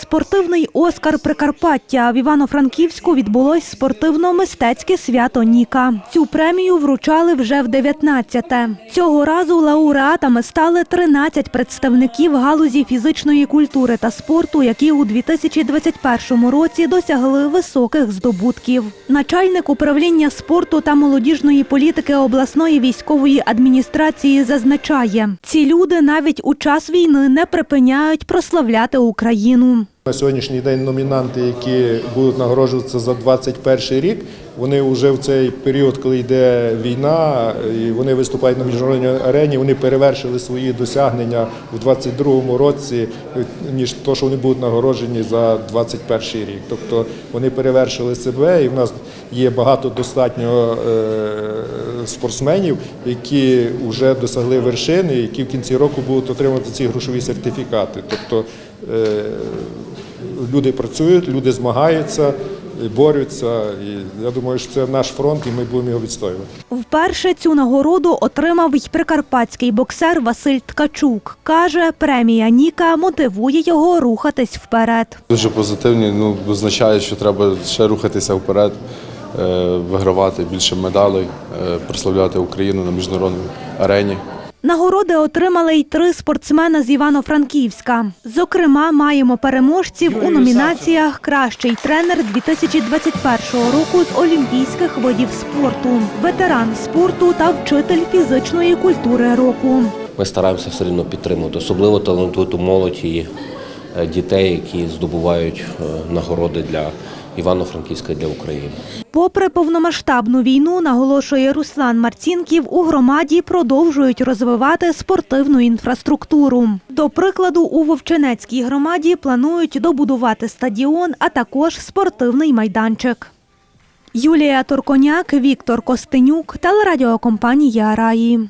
Спортивний Оскар Прикарпаття в Івано-Франківську відбулось спортивно-мистецьке свято Ніка. Цю премію вручали вже в 19-те. Цього разу лауреатами стали 13 представників галузі фізичної культури та спорту, які у 2021 році досягли високих здобутків. Начальник управління спорту та молодіжної політики обласної військової адміністрації зазначає, ці люди навіть у час війни не припиняють прославляти Україну. На сьогоднішній день номінанти, які будуть нагороджуватися за 2021 рік, вони вже в цей період, коли йде війна, і вони виступають на міжнародній арені, вони перевершили свої досягнення в 2022 році, ніж то, що вони будуть нагороджені за 2021 рік. Тобто вони перевершили себе, і в нас є багато достатньо е, спортсменів, які вже досягли вершини, які в кінці року будуть отримувати ці грошові сертифікати. Тобто е, люди працюють, люди змагаються, борються. І я думаю, що це наш фронт, і ми будемо його відстоювати. Вперше цю нагороду отримав й прикарпатський боксер Василь Ткачук. Каже, премія Ніка мотивує його рухатись вперед. Дуже позитивні, ну означає, що треба ще рухатися вперед, е, вигравати більше медалей, е, прославляти Україну на міжнародній арені. Нагороди отримали й три спортсмена з Івано-Франківська. Зокрема, маємо переможців у номінаціях Кращий тренер 2021 року з олімпійських видів спорту, ветеран спорту та вчитель фізичної культури року. Ми стараємося все одно підтримувати, особливо талановиту молодь і дітей, які здобувають е, нагороди для Івано-Франківська для України. Попри повномасштабну війну, наголошує Руслан Марцінків, у громаді продовжують розвивати спортивну інфраструктуру. До прикладу, у Вовчинецькій громаді планують добудувати стадіон, а також спортивний майданчик. Юлія Торконяк, Віктор Костенюк, телерадіокомпанія Раї.